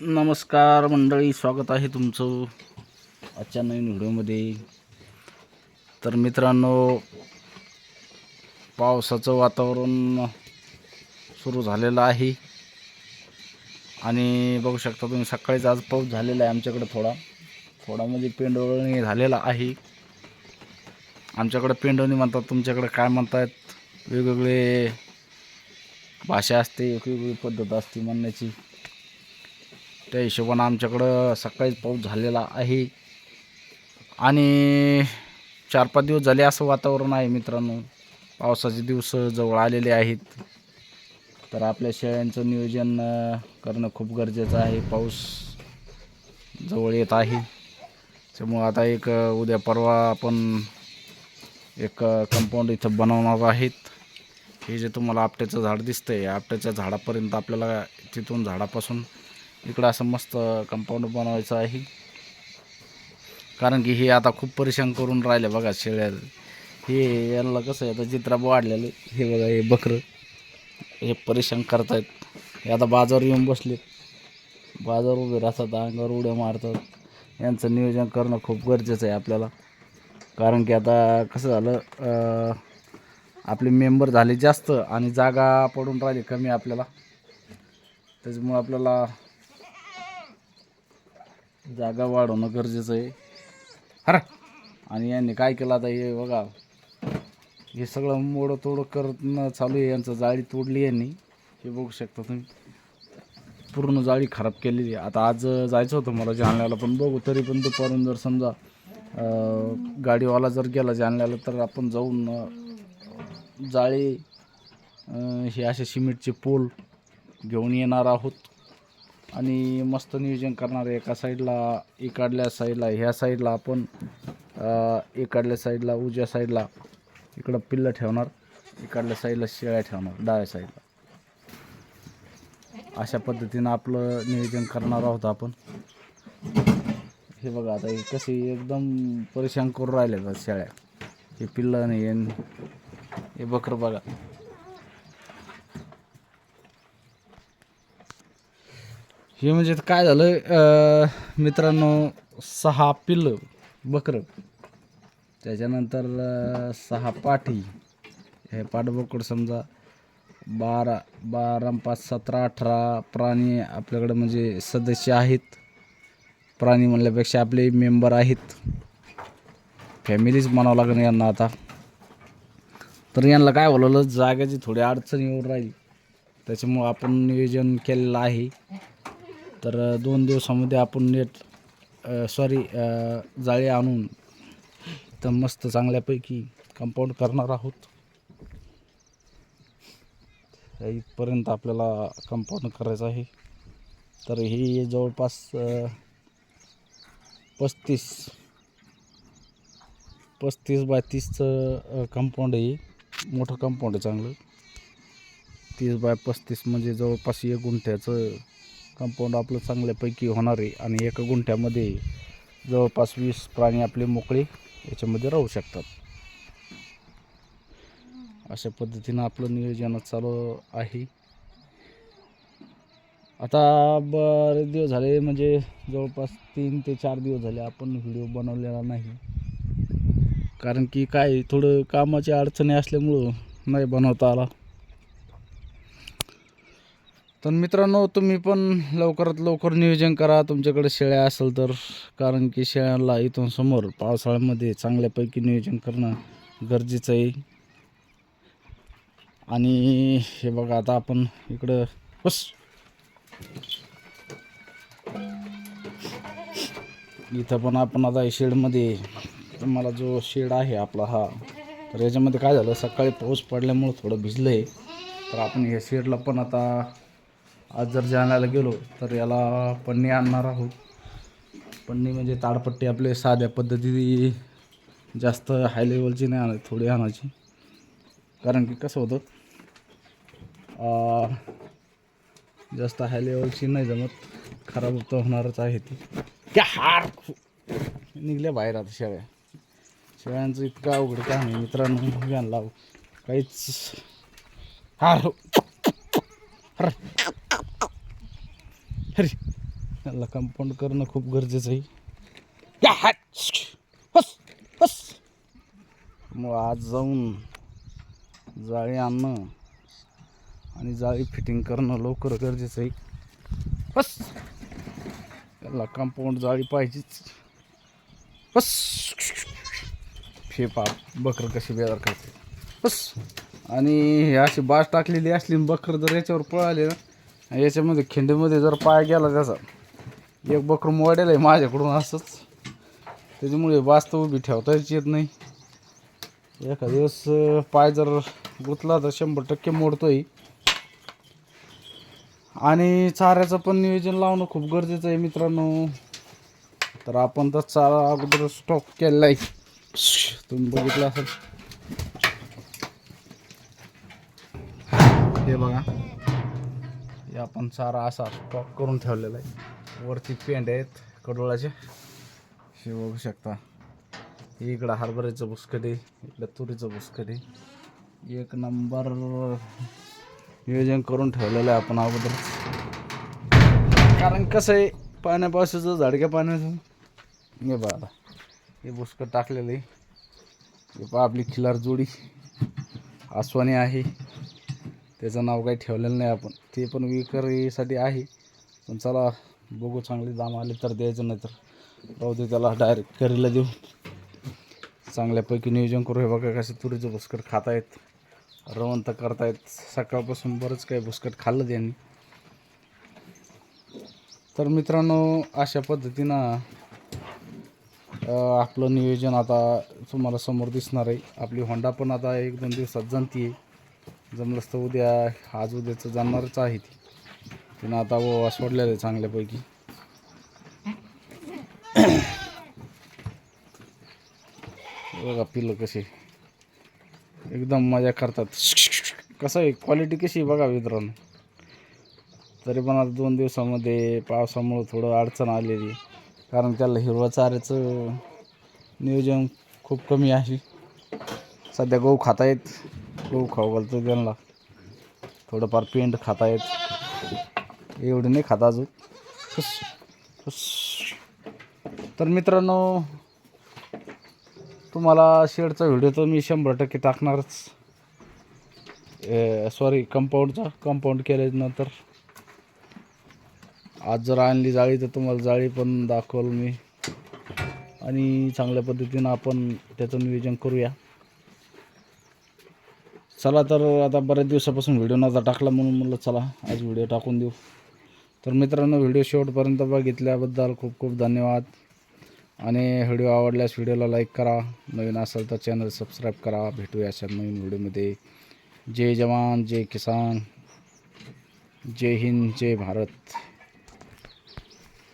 नमस्कार मंडळी स्वागत आहे तुमचं आजच्या नवीन व्हिडिओमध्ये. तर मित्रांनो पावसाचं वातावरण सुरू झालेलं आहे. आणि बघू शकता तुम्ही सकाळीच आज पाऊस झालेला आहे आमच्याकडे थोडा. थोडा म्हणजे पेंडवणी झालेला आहे. आमच्याकडे पेंडवणी म्हणतात तुमच्याकडे काय म्हणतात वेगवेगळे भाषा असते वेगवेगळी पद्धत असते म्हणण्याची. त्या हिशोबानं आमच्याकडं सकाळीच पाऊस झालेला आहे. आणि चार पाच दिवस झाले असं वातावरण आहे मित्रांनो. पावसाचे दिवस जवळ आलेले आहेत. तर आपल्या शेळ्यांचं नियोजन करणं खूप गरजेचं आहे. पाऊस जवळ येत आहे. त्यामुळं आता एक उद्या परवा आपण एक कंपाऊंड इथं बनवणार आहेत. हे जे तुम्हाला आपट्याचं झाड दिसतं आहे आपट्याच्या झाडापर्यंत आपल्याला तिथून झाडापासून इकडं असं मस्त कंपाऊंड बनवायचं आहे. कारण की हे आता खूप परेशान करून राहिले बघा शेळ्या. हे यांना कसं आहे आता चित्रा वाढलेले. हे बघा हे बकरं. हे परेशान करतायत. हे आता बाजार येऊन बसले बाजार उभे राहतात अंगावर उड्या मारतात. यांचं नियोजन करणं खूप गरजेचं आहे आपल्याला. कारण की आता कसं झालं आपले मेंबर झाले जास्त आणि जागा पडून राहिली कमी आपल्याला. त्याच्यामुळं आपल्याला जागा वाढवणं गरजेचं आहे. अरे आणि यांनी काय केलं आता हे बघा. हे सगळं मोडं तोडं करणं चालू आहे. यांचं जाळी तोडली यांनी. हे बघू शकता तुम्ही. पूर्ण जाळी खराब केलेली आहे. आता आज जायचं होतं मला जालन्याला पण बघू तरी पण दुपारून जर समजा गाडीवाला जर गेला जालन्याला तर आपण जाऊन जाळी हे असे सिमेंटचे पोल घेऊन येणार आहोत. आणि मस्त नियोजन करणार आहे. एका साईडला इकडल्या साईडला ह्या साईडला आपण इकडल्या साईडला उजव्या साईडला इकडं पिल्लं ठेवणार. इकडल्या साईडला शेळ्या ठेवणार डाव्या साईडला. अशा पद्धतीनं आपलं नियोजन करणार आहोत आपण. हे बघा आता हे कसे एकदम परेशान करून राहिले शेळ्या. हे पिल्लं नाही हे- हे बकरं बघा. हे म्हणजे काय झालं मित्रांनो सहा पिल्लं बकरं. त्याच्यानंतर सहा पाठी. हे पाठबोकड समजा बारा बारा पाच सतरा अठरा प्राणी आपल्याकडं म्हणजे सदस्य आहेत. प्राणी म्हणल्यापेक्षा आपले मेंबर आहेत. फॅमिलीच म्हणावं लागेल यांना आता. तर यांना काय बोलवलं जागेची थोडी अडचण येऊन राहील. त्याच्यामुळं आपण नियोजन केलेलं आहे. तर दोन दिवसामध्ये आपण नेट सॉरी जाळी आणून तर मस्त चांगल्यापैकी कंपाऊंड करणार आहोत. इथपर्यंत आपल्याला कंपाऊंड करायचं आहे. तर हे जवळपास पस्तीस पस्तीस बाय तीसचं कंपाऊंड आहे मोठं कंपाऊंड आहे चांगलं. तीस बाय पस्तीस म्हणजे जवळपास एक गुंठ्याचं कंपाऊंड आपलं चांगल्यापैकी होणार आहे आणि एका गुंठ्यामध्ये जवळपास वीस प्राणी आपले मोकळे याच्यामध्ये राहू शकतात. अशा पद्धतीनं आपलं नियोजन चालू आहे. आता बरेच दिवस झाले म्हणजे जवळपास तीन ते चार दिवस झाले आपण व्हिडिओ बनवलेला नाही. कारण की काय थोडं कामाच्या अडचणी असल्यामुळं नाही बनवता आला. तर मित्रांनो तुम्ही पण लवकरात लवकर नियोजन करा. तुमच्याकडे शेळ्या असेल तर कारण की शेळ्यांना इथून समोर पावसाळ्यामध्ये चांगल्यापैकी नियोजन करणं गरजेचं आहे. आणि हे बघा आता आपण इकडं बस. इथं पण आपण आता शेडमध्ये तुम्हाला जो शेड आहे आपला हा तर याच्यामध्ये काय झालं सकाळी पाऊस पडल्यामुळं थोडं भिजलं आहे तर आपण या शेडला पण आता आज जर जाण्याला गेलो तर याला पन्नी आणणार आहोत. पन्नी म्हणजे ताडपट्टी आपले साध्या पद्धती जास्त हाय लेवलची नाही आणायची थोडी आणायची. कारण की कसं होतं जास्त हाय लेवलची नाही जमत खराब तर होणारच आहे ती. क्या हार! निघल्या बाहेर आता शेळ्या. शेळ्यांचं इतकं अवघड काय नाही मित्रांनो आणला लाव. काहीच हार! हर! हरी त्याला कंपाऊंड करणं खूप गरजेचं आहे. हस, हस. मग आज जाऊन जाळी आणणं आणि जाळी फिटिंग करणं लवकर गरजेचं आहे. बस. त्याला कंपाऊंड जाळी पाहिजेच. बस. फेपा बकर कशी बेजार करते. बस. आणि हे अशी बाज टाकलेली असली बकर जर याच्यावर पळाले ना याच्यामध्ये खिंडीमध्ये जर पाय गेला त्याचा एक बकरू मोडेल आहे माझ्याकडून असंच. त्याच्यामुळे वास्तव उभी ठेवताच येत नाही. एका दिवस पाय जर गुतला तर शंभर टक्के मोडतोय. आणि चाऱ्याचं पण नियोजन लावणं खूप गरजेचं आहे मित्रांनो. तर आपण तर चारा अगोदर स्टॉक केलेला आहे तुम्ही बघितलं असेल. हे बघा. हे आपण सारा असा स्टॉक करून ठेवलेला आहे. वरती पेंड आहेत कडोळाचे. हे बघू शकता. इकडं हरभऱ्याचं बुसकट आहे इकडं तुरीचं बुसकट आहे. एक नंबर नियोजन करून ठेवलेलं आहे आपण अगोदर. कारण कसं आहे पाण्या पावसाचं झाडक्या पाण्याचं. हे बघा हे बुसकट टाकलेलं आहे. हे पहा आपली खिलार जोडी. आसवानी आहे. त्याचं नाव काही ठेवलेलं नाही आपण. ते पण विक्रीसाठी आहे. पण चला बघू चांगले दाम आले तर द्यायचं नाही तर. राहू दे त्याला डायरेक्ट करीला देऊ. चांगल्यापैकी नियोजन करू. हे बघा कसे तुरीचं खात आहेत रवंत करतायत. सकाळपासून बरंच काही भुसकट खाल्लं त्यांनी. तर मित्रांनो अशा पद्धतीनं आपलं नियोजन आता तुम्हाला समोर दिसणार आहे. आपली होंडा पण आता एक दोन दिवसात जाणती आहे जमलंच तर उद्या आज उद्याचं जाणारच आहे ती. तिनं आता ओवा सोडलेलं आहे चांगल्यापैकी. बघा पिलं कसे एकदम मजा करतात. कसं आहे क्वालिटी कशी आहे बघा मित्रांनो. तरी पण आता दोन दिवसामध्ये पावसामुळं थोडं अडचण आलेली. कारण त्याला हिरवा चाऱ्याचं नियोजन खूप कमी आहे. सध्या गहू खातायत. गहू खाऊ घालतो त्यांना. थोडंफार पेंट खातायत. एवढं नाही खाता अजून. तर मित्रांनो तुम्हाला शेडचा व्हिडिओ तर मी शंभर टक्के टाकणारच. सॉरी कंपाऊंडचा कंपाऊंड केल्यानंतर आज जर आणली जाळी तर तुम्हाला जाळी पण दाखवल मी. आणि चांगल्या पद्धतीनं आपण त्याचं नियोजन करूया. चला तर आता बऱ्याच दिवसापासून व्हिडिओ नव्हता टाकला म्हणून म्हणलं चला आज व्हिडिओ टाकून देऊ. तर मित्रांनो व्हिडिओ शेवटपर्यंत बघितल्याबद्दल खूप खूप धन्यवाद. आणि व्हिडिओ आवडल्यास व्हिडिओला लाईक करा. नवीन असेल तर चॅनल सबस्क्राईब करा. भेटूया अशा नवीन व्हिडिओमध्ये जय जवान जय किसान. जय हिंद जय भारत.